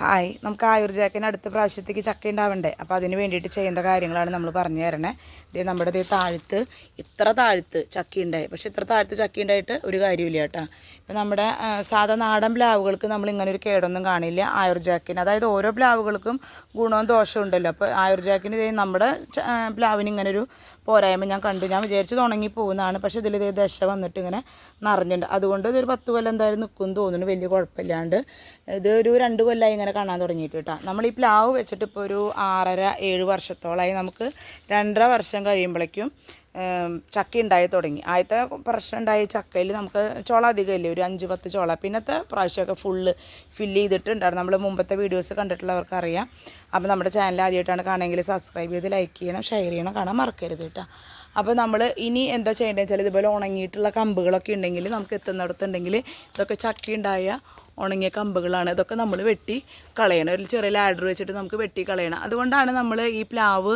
Hi നമുക്ക് ആയുർജാക്കിന് അടുത്ത പ്രാവശ്യത്തേക്ക് ചക്ക ഉണ്ടാവണ്ടേ അപ്പോൾ അതിന് വേണ്ടിയിട്ട് ചെയ്യേണ്ട കാര്യങ്ങളാണ് നമ്മൾ പറഞ്ഞു തരണേ. ഇതേ നമ്മുടെ ഇതേ താഴ്ത്ത് ഇത്ര താഴ്ത്ത് ചക്കി ഉണ്ടായി. പക്ഷെ ഇത്ര താഴ്ത്ത് ചക്കി ഉണ്ടായിട്ട് ഒരു കാര്യമില്ല കേട്ടോ. ഇപ്പം നമ്മുടെ സാധാ നാടൻ പ്ലാവുകൾക്ക് നമ്മൾ ഇങ്ങനെ ഒരു കേടൊന്നും കാണില്ല ആയുർജാക്കിന്. അതായത് ഓരോ പ്ലാവുകൾക്കും ഗുണവും ദോഷവും ഉണ്ടല്ലോ. അപ്പോൾ ആയുർജാക്കിന് ഇതേ നമ്മുടെ പ്ലാവിന് ഇങ്ങനെ ഒരു പോരായ്മ ഞാൻ കണ്ടു. ഞാൻ വിചാരിച്ചത് തുടങ്ങി പോകുന്നതാണ് പക്ഷേ ഇതിൽ ഇതേ ദശ വന്നിട്ട് ഇങ്ങനെ നിറഞ്ഞിട്ടുണ്ട്. അതുകൊണ്ട് ഇതൊരു പത്ത് കൊല്ലം എന്തായാലും നിൽക്കും തോന്നുന്നു. വലിയ കുഴപ്പമില്ലാണ്ട്. ഇത് ഒരു രണ്ട് കൊല്ലമായി ഇങ്ങനെ കാണാൻ തുടങ്ങിയിട്ട് കേട്ടോ. നമ്മൾ ഈ പ്ലാവ് വെച്ചിട്ട് ഇപ്പോൾ ഒരു ആറര ഏഴ് വർഷത്തോളമായി നമുക്ക് രണ്ടര വർഷം കഴിയുമ്പോഴേക്കും ഏം, ചക്ക ഉണ്ടായി തുടങ്ങി. ആദ്യത്തെ പ്രശ്നം ഉണ്ടായ ചക്കയിൽ നമുക്ക് ചോള അധികമില്ലേ ഒരു അഞ്ച് പത്ത് ചോള. പിന്നത്തെ പ്രാവശ്യമൊക്കെ ഫുള്ള് ഫില്ല് ചെയ്തിട്ടുണ്ടായിരുന്നു. നമ്മൾ മുമ്പത്തെ വീഡിയോസ് കണ്ടിട്ടുള്ളവർക്ക് അറിയാം അപ്പോൾ നമ്മുടെ ചാനൽ ആദ്യമായിട്ടാണ് കാണുമെങ്കിൽ സബ്സ്ക്രൈബ് ചെയ്ത് ലൈക്ക് ചെയ്യണം ഷെയർ ചെയ്യണം. കാണാൻ മറക്കരുത് കേട്ടോ. അപ്പോൾ നമ്മൾ ഇനി എന്താ ചെയ്യേണ്ടതെന്ന് വെച്ചാൽ ഇതുപോലെ ഉണങ്ങിയിട്ടുള്ള കമ്പുകളൊക്കെ ഉണ്ടെങ്കിൽ നമുക്ക് എത്തുന്നിടത്തുണ്ടെങ്കിൽ ഇതൊക്കെ ചക്ക ഉണ്ടായ ഉണങ്ങിയ കമ്പുകളാണ്. ഇതൊക്കെ നമ്മൾ വെട്ടി കളയണം. ഒരു ചെറിയ ലാഡർ വെച്ചിട്ട് നമുക്ക് വെട്ടി കളയണം. അതുകൊണ്ടാണ് നമ്മൾ ഈ പ്ലാവ്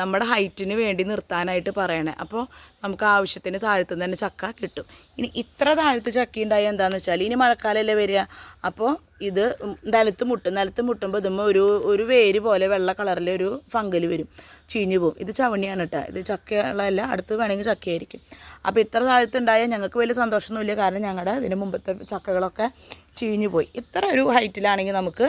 നമ്മുടെ ഹൈറ്റിന് വേണ്ടി നിർത്താനായിട്ട് പറയണേ. അപ്പോൾ നമുക്ക് ആവശ്യത്തിന് താഴത്തുനിന്ന് തന്നെ ചക്ക കിട്ടും. ഇനി ഇത്ര താഴത്ത് ചക്ക ഉണ്ടായ എന്താണെന്ന് വെച്ചാൽ ഇനി മഴക്കാലമല്ലേ വരിക. അപ്പോൾ ഇത് നിലത്ത് മുട്ടും. നിലത്ത് മുട്ടുമ്പോൾ ഇതുമ്പോൾ ഒരു ഒരു വേര് പോലെ വെള്ള കളറിലെ ഒരു ഫംഗൽ വരും. ചീഞ്ഞു പോകും. ഇത് ചവണിയാണ് കേട്ടോ ഇത് ചക്കയുള്ളതല്ല അടുത്ത് വേണമെങ്കിൽ ചക്കയായിരിക്കും. അപ്പോൾ ഇത്ര താഴത്തുണ്ടായാൽ ഞങ്ങൾക്ക് വലിയ സന്തോഷമൊന്നുമില്ല. കാരണം ഞങ്ങളുടെ ഇതിന് മുമ്പത്തെ ചക്കകളൊക്കെ ചീഞ്ഞു പോയി. ഇത്ര ഒരു ഹൈറ്റിലാണെങ്കിൽ നമുക്ക്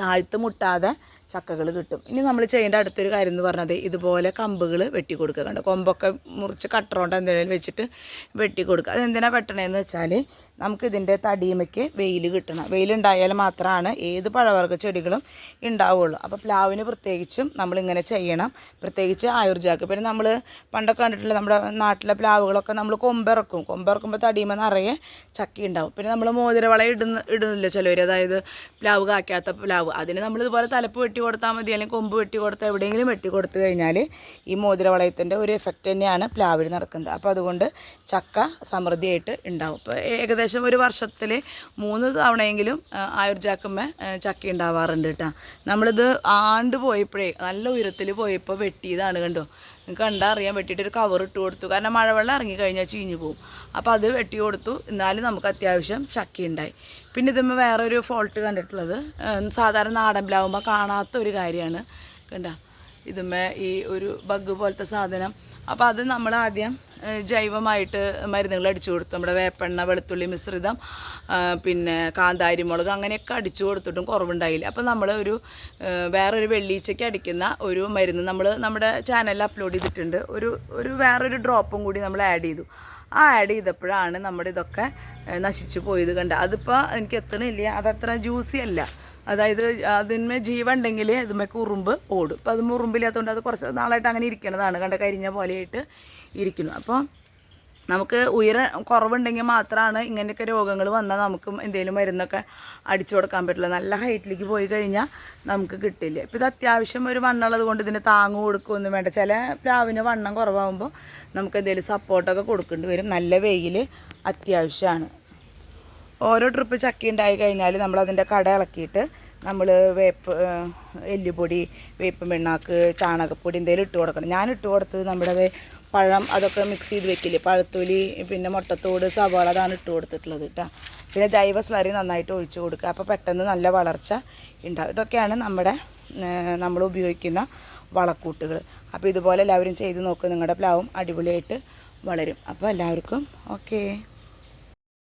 താഴ്ത്ത് മുട്ടാതെ ചക്കകൾ കിട്ടും. ഇനി നമ്മൾ ചെയ്യേണ്ട അടുത്തൊരു കാര്യം എന്ന് പറഞ്ഞത് ഇതുപോലെ കമ്പുകൾ വെട്ടി കൊടുക്കുക കണ്ടോ? കൊമ്പൊക്കെ മുറിച്ച് കട്ടറോണ്ട് എന്തെങ്കിലും വെച്ചിട്ട് വെട്ടി കൊടുക്കുക. അതെന്തിനാണ് വെട്ടണമെന്ന് വെച്ചാൽ നമുക്ക് ഇതിന്റെ തടിയുമയ്ക്ക് വെയിൽ കിട്ടണം. വെയിലുണ്ടായാൽ മാത്രമാണ് ഏത് പഴവർഗ ചെടികളും ഉണ്ടാവുള്ളൂ. അപ്പോൾ പ്ലാവിന് പ്രത്യേകിച്ചും നമ്മളിങ്ങനെ ചെയ്യണം. പ്രത്യേകിച്ച് ആയുർജാക്ക്. പിന്നെ നമ്മൾ പണ്ടൊക്കെ കണ്ടിട്ടില്ല നമ്മുടെ നാട്ടിലെ പ്ലാവുകളൊക്കെ നമ്മൾ കൊമ്പിറക്കും. കൊമ്പിറക്കുമ്പോൾ തടിയുമ്പോൾ നിറയെ ചക്കി ഉണ്ടാവും. പിന്നെ നമ്മൾ മോതിരവള ഇടുന്ന ഇടുന്നില്ല ചിലവർ അതായത് പ്ലാവ് കാക്കാത്ത പ്ലാവ്. അതിന് നമ്മൾ ഇതുപോലെ തലപ്പ് വെട്ടി കൊടുത്താൽ മതി അല്ലെങ്കിൽ കൊമ്പ് വെട്ടി കൊടുത്താൽ എവിടെയെങ്കിലും വെട്ടി കൊടുത്തു കഴിഞ്ഞാൽ ഈ മോതിരവളയത്തിന്റെ ഒരു എഫക്റ്റ് തന്നെയാണ് പ്ലാവിൽ നടക്കുന്നത്. അപ്പോൾ അതുകൊണ്ട് ചക്ക സമൃദ്ധിയായിട്ട് ഉണ്ടാവും. ഇപ്പോൾ ഏകദേശം ഒരു വർഷത്തിൽ മൂന്ന് തവണയെങ്കിലും ആയുർജാക്കുമ്മ ചക്ക ഉണ്ടാവാറുണ്ട് കേട്ടോ. നമ്മളിത് ആണ്ട് പോയപ്പോഴേ നല്ല ഉയരത്തിൽ പോയപ്പോൾ വെട്ടിയതാണ് കണ്ടോ. നിങ്ങൾക്ക് കണ്ടാൽ അറിയാൻ വെട്ടിയിട്ട് ഒരു കവർ ഇട്ട് കൊടുത്തു. കാരണം മഴവെള്ളം ഇറങ്ങി കഴിഞ്ഞാൽ ചീഞ്ഞു പോകും അപ്പോൾ അത് വെട്ടി കൊടുത്തു. എന്നാലും നമുക്ക് അത്യാവശ്യം ചക്ക ഉണ്ടായി. പിന്നെ ഇതുമ്പോൾ വേറൊരു ഫോൾട്ട് കണ്ടിട്ടുള്ളത് സാധാരണ നാടൻ ബ്ലാവുമ്പോൾ കാണാത്ത ഒരു കാര്യമാണ്. കണ്ട? ഇതുമ്മ ഈ ഒരു ബഗ് പോലത്തെ സാധനം അപ്പോൾ അത് നമ്മൾ ആദ്യം ജൈവമായിട്ട് മരുന്നുകൾ അടിച്ചു കൊടുത്തു. നമ്മുടെ വേപ്പെണ്ണ വെളുത്തുള്ളി മിശ്രിതം പിന്നെ കാന്താരി മുളക് അങ്ങനെയൊക്കെ അടിച്ചു കൊടുത്തിട്ടും കുറവുണ്ടായില്ല. അപ്പോൾ നമ്മൾ ഒരു വേറൊരു വെള്ളീച്ചയ്ക്ക് അടിക്കുന്ന ഒരു മരുന്ന് നമ്മൾ നമ്മുടെ ചാനലിൽ അപ്ലോഡ് ചെയ്തിട്ടുണ്ട്. ഒരു ഒരു വേറൊരു ഡ്രോപ്പും കൂടി നമ്മൾ ആഡ് ചെയ്തു. ആ ആഡ് ചെയ്തപ്പോഴാണ് നമ്മുടെ ഇതൊക്കെ നശിച്ചു പോയത് കണ്ട. അതിപ്പോൾ എനിക്ക് എത്തണില്ല അതത്ര ജ്യൂസി അല്ല. അതായത് അതിന്മേ ജീവൻ ഉണ്ടെങ്കിൽ ഇതുമേക്ക് ഉറുമ്പ് ഓടും. അപ്പോൾ അത് ഉറുമ്പില്ലാത്തതുകൊണ്ട് അത് കുറച്ച് നാളായിട്ട് അങ്ങനെ ഇരിക്കണതാണ്. കണ്ട കരിഞ്ഞ പോലെയായിട്ട് ഇരിക്കുന്നു. അപ്പോൾ നമുക്ക് ഉയരം കുറവുണ്ടെങ്കിൽ മാത്രമാണ് ഇങ്ങനെയൊക്കെ രോഗങ്ങൾ വന്നാൽ നമുക്ക് എന്തെങ്കിലും മരുന്നൊക്കെ അടിച്ചു കൊടുക്കാൻ പറ്റുള്ളൂ നല്ല ഹൈറ്റിലേക്ക് പോയി കഴിഞ്ഞാൽ നമുക്ക് കിട്ടില്ല. ഇപ്പം ഇത് അത്യാവശ്യം ഒരു വണ്ണുള്ളത് കൊണ്ട് ഇതിന് താങ്ങ് കൊടുക്കുകയൊന്നും വേണ്ട. ചില പ്ലാവിന് വണ്ണം കുറവാകുമ്പോൾ നമുക്ക് എന്തെങ്കിലും സപ്പോർട്ടൊക്കെ കൊടുക്കേണ്ടി വരും. നല്ല വെയിൽ അത്യാവശ്യമാണ്. ഓരോ ട്രിപ്പ് ചക്കി ഉണ്ടായി കഴിഞ്ഞാൽ നമ്മൾ അതിന്റെ കട ഇളക്കിയിട്ട് നമ്മൾ വേപ്പ് എല്ലുപൊടി വേപ്പ് പിണ്ണാക്ക് ചാണകപ്പൊടി എന്തെങ്കിലും ഇട്ട് കൊടുക്കണം. ഞാൻ ഇട്ട് കൊടുത്തത് നമ്മുടെ പഴം അതൊക്കെ മിക്സ് ചെയ്ത് വെക്കില്ലേ? പഴത്തൊലി പിന്നെ മുട്ടത്തോട് സവാള അതാണ് ഇട്ട് കൊടുത്തിട്ടുള്ളത് കേട്ടോ പിന്നെ ജൈവ സ്ലറി നന്നായിട്ട് ഒഴിച്ചു കൊടുക്കുക. അപ്പോൾ പെട്ടെന്ന് നല്ല വളർച്ച ഉണ്ടാവും ഇതൊക്കെയാണ് നമ്മുടെ നമ്മൾ ഉപയോഗിക്കുന്ന വളക്കൂട്ടുകൾ. അപ്പോൾ ഇതുപോലെ എല്ലാവരും ചെയ്ത് നോക്കുക നിങ്ങളുടെ പ്ലാവും അടിപൊളിയായിട്ട് വളരും. അപ്പോൾ എല്ലാവർക്കും ഓക്കേ.